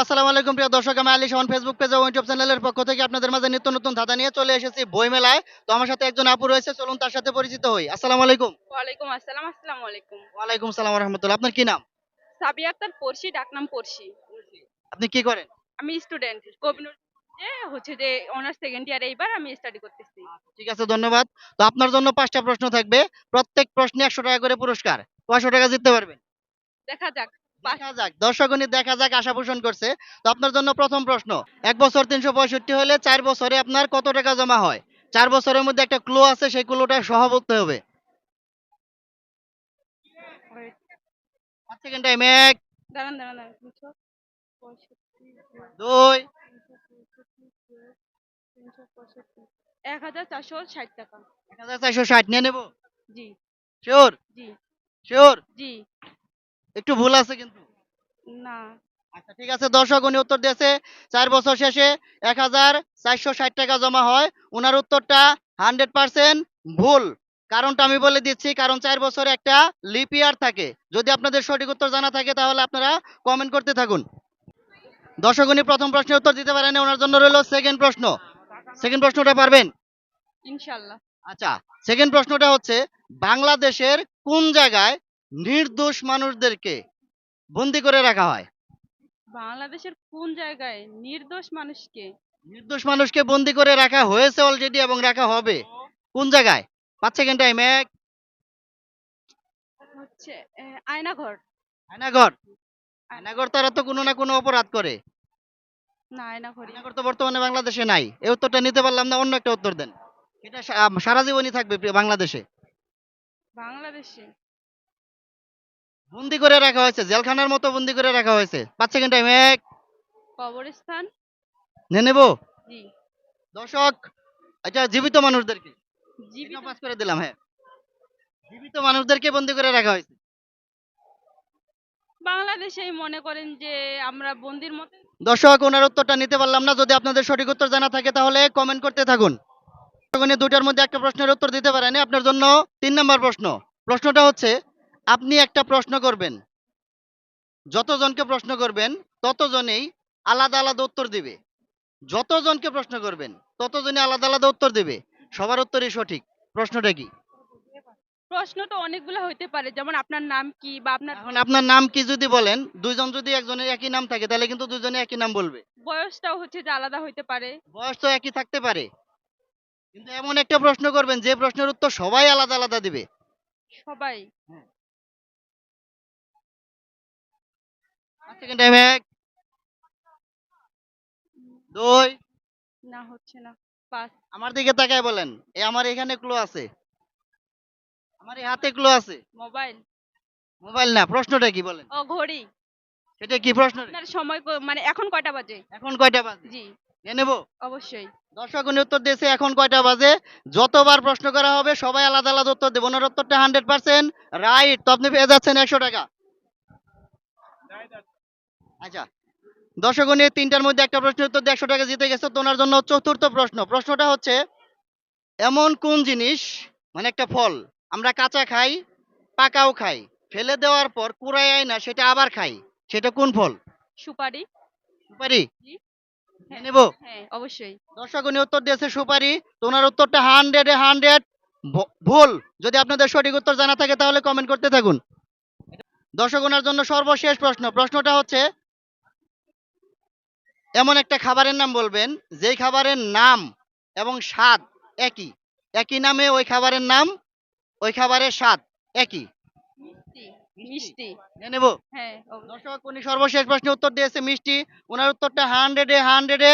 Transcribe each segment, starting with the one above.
আসসালামু আলাইকুম প্রিয় দর্শক আমি আলী শাহন ফেসবুক পেজ ও ইউটিউব চ্যানেলের পক্ষ থেকে আপনাদের মাঝে নিত্য নতুন ধাঁধা নিয়ে চলে এসেছি বই মেলায় তো আমার সাথে একজন আপু রয়েছে চলুন তার সাথে পরিচিত হই। আসসালামু আলাইকুম। ওয়ালাইকুম আসসালাম আসসালামু আলাইকুম। ওয়ালাইকুম সালাম রহমতুল্লাহ। আপনার কি নাম? সাবিয়া আক্তার পড়শি ডাকনাম পড়শি। আপনি কি করেন? আমি স্টুডেন্ট কোহিনুর যে হচ্ছে যে অনার্স সেকেন্ড ইয়ার এইবার আমি স্টাডি করতেছি। ঠিক আছে ধন্যবাদ। তো আপনার জন্য পাঁচটা প্রশ্ন থাকবে। প্রত্যেক প্রশ্নে একশো টাকা করে পুরস্কার। পাঁচশো টাকা জিততে পারবেন? দেখা যাক। দেখা যাক দর্শকগণি দেখা যাক আশা পোষণ করছে। তো আপনার জন্য প্রথম প্রশ্ন এক বছর তিনশো পঁয়ষট্টি হলে চার বছরে আপনার কত টাকা জমা হয়? চার বছরের মধ্যে একটা ক্লো আছে সেই ক্লোটা সহ বলতে হবে। পাঁচ সেকেন্ড টাইম এক দাঁড়ান দাঁড়ান দাঁড়ান তিনশো পঁয়ষট্টি দুই এক হাজার চারশো ষাট টাকা। এক হাজার চারশো ষাট নিয়ে নেব? জি। শিওর জি। শিওর জি। একটু ভুল আছে কিন্তু। না। আচ্ছা ঠিক আছে দর্শক উনি উত্তর দিয়েছে। চার বছর শেষে এক হাজার চারশো ষাট টাকা জমা হয়। ওনার উত্তরটা হান্ড্রেড পার্সেন্ট ভুল। কারণটা আমি বলে দিচ্ছি কারণ চার বছরে একটা লিপ ইয়ার থাকে। যদি আপনাদের সঠিক উত্তর জানা থাকে তাহলে আপনারা কমেন্ট করতে থাকুন। দর্শক উনি প্রথম প্রশ্নের উত্তর দিতে পারেন ওনার জন্য রইল সেকেন্ড প্রশ্ন। সেকেন্ড প্রশ্নটা পারবেন? ইনশাল্লাহ। আচ্ছা সেকেন্ড প্রশ্নটা হচ্ছে বাংলাদেশের কোন জায়গায় নির্দোষ মানুষদেরকে বন্দি করে রাখা হয়। বাংলাদেশের কোন জায়গায় নির্দোষ মানুষকে? নির্দোষ মানুষকে বন্দি করে রাখা হয়েছে অলরেডি এবং রাখা হবে। কোন জায়গায়? পাঁচ সেকেন্ড টাইম এক। হচ্ছে আয়নাঘর। আয়নাগর আয়নাগর তারা তো কোনো না কোনো অপরাধ করে। না আয়নাঘরই। আয়নাগর তো বর্তমানে বাংলাদেশে নাই। এই উত্তরটা নিতে পারলাম না অন্য একটা উত্তর দেন। এটা সারা জীবনই থাকবে বাংলাদেশে। বাংলাদেশে? বন্দি করে রাখা হয়েছে জেলখানার মতো বন্দি করে রাখা হয়েছে। পাঁচ সেকেন্ড টাইম এক। কবরস্থান? নিয়ে নেব? জি। দর্শক আচ্ছা জীবিত মানুষদেরকে। জীবিত? পাস করে দিলাম হ্যাঁ। জীবিত মানুষদেরকে বন্দি করে রাখা হয়েছে। বাংলাদেশেই মনে করেন যে আমরা বন্দির মতো? দর্শক ওনার উত্তরটা নিতে পারলাম না। যদি আপনাদের সঠিক উত্তর জানা থাকে তাহলে কমেন্ট করতে থাকুন। দুটার মধ্যে একটা প্রশ্নের উত্তর দিতে পারেনি। আপনার জন্য তিন নম্বর প্রশ্ন। প্রশ্নটা হচ্ছে আপনি একটা প্রশ্ন করবেন। যতজনকে প্রশ্ন করবেন ততজনেই আলাদা আলাদা উত্তর দিবে। যতজনকে প্রশ্ন করবেন ততজনই আলাদা আলাদা উত্তর দিবে। সবার উত্তরই সঠিক। প্রশ্নটা কি? প্রশ্ন তো অনেকগুলো হইতে পারে যেমন আপনার নাম কি বা আপনার এখন আপনার নাম কি যদি বলেন দুইজন যদি একজনের একই নাম থাকে তাহলে কিন্তু দুজনে একই নাম বলবে। বয়সটাও হচ্ছে যে আলাদা হইতে পারে। বয়স তো একই থাকতে পারে। কিন্তু এমন একটা প্রশ্ন করবেন যে প্রশ্নের উত্তর সবাই আলাদা আলাদা দিবে। সবাই। সেকেন্ড টাইম এক। দুই। না হচ্ছে না। পাস আমার দিকে তাকায় বলেন। এই আমার এখানে ক্লো আছে। আমার এই হাতে ক্লো আছে। মোবাইল। মোবাইল না প্রশ্নটা কি বলেন? ও ঘড়ি। সেটা কি প্রশ্ন? আপনার সময় মানে এখন কয়টা বাজে? এখন কয়টা বাজে? জি। নিয়ে নেব? অবশ্যই। দর্শক উনি উত্তর দিয়েছে এখন কয়টা বাজে? যতবার প্রশ্ন করা হবে সবাই আলাদা আলাদা উত্তর দেবো। ওনার উত্তরটা হান্ড্রেড পার্সেন্ট রাইট তো আপনি পেয়ে যাচ্ছেন একশো টাকা। আচ্ছা। দর্শক তিনটার মধ্যে একটা প্রশ্নের উত্তর দিয়ে একশো টাকা জিতে গেছে তো ওনার জন্য চতুর্থ প্রশ্ন। প্রশ্নটা হচ্ছে এমন কোন জিনিস মানে একটা ফল আমরা কাঁচা খাই পাকাও খাই ফেলে দেওয়ার পর কুড়াই না সেটা আবার খাই সেটা কোন ফল? সুপারি। সুপারি। নিয়ে নেব? হ্যাঁ অবশ্যই। দর্শক উনি উত্তর দিয়েছে সুপারি তো ওনার উত্তরটা হান্ড্রেড এ হান্ড্রেড ভুল। যদি আপনাদের সঠিক উত্তর জানা থাকে তাহলে কমেন্ট করতে থাকুন। দর্শক ওনার জন্য সর্বশেষ প্রশ্ন। প্রশ্নটা হচ্ছে এমন একটা খাবারের নাম বলবেন যেই খাবারের নাম এবং স্বাদ একই। একই নামে ওই খাবারের নাম ওই খাবারের স্বাদ একই। মিষ্টি মিষ্টি। নিয়ে হ্যাঁ। দর্শক উনি সর্বশেষ প্রশ্নের উত্তর দিয়েছে মিষ্টি। ওনার উত্তরটা হান্ড্রেডে হান্ড্রেডে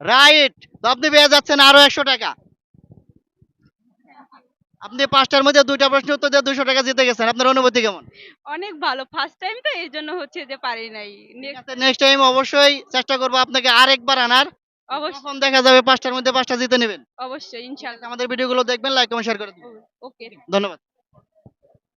রাইট তো আপনি পেয়ে যাচ্ছেন আরও একশো টাকা। আপনি পাঁচটার মধ্যে দুইটা প্রশ্নের উত্তর দিয়ে দুইশো টাকা জিতে গেছেন। আপনার অনুভূতি কেমন? অনেক ভালো। ফার্স্ট টাইম তো এই জন্য হচ্ছে যে পারি নাই। নেক্সট টাইম অবশ্যই চেষ্টা করব আপনাকে আরেকবার আনার। অবশ্যই। তখন দেখা যাবে পাঁচটার মধ্যে পাঁচটা জিতে নেবেন। অবশ্যই ইনশাল্লাহ। আমাদের ভিডিওগুলো দেখবেন লাইক কমেন্ট শেয়ার করে দিবেন। ওকে ধন্যবাদ।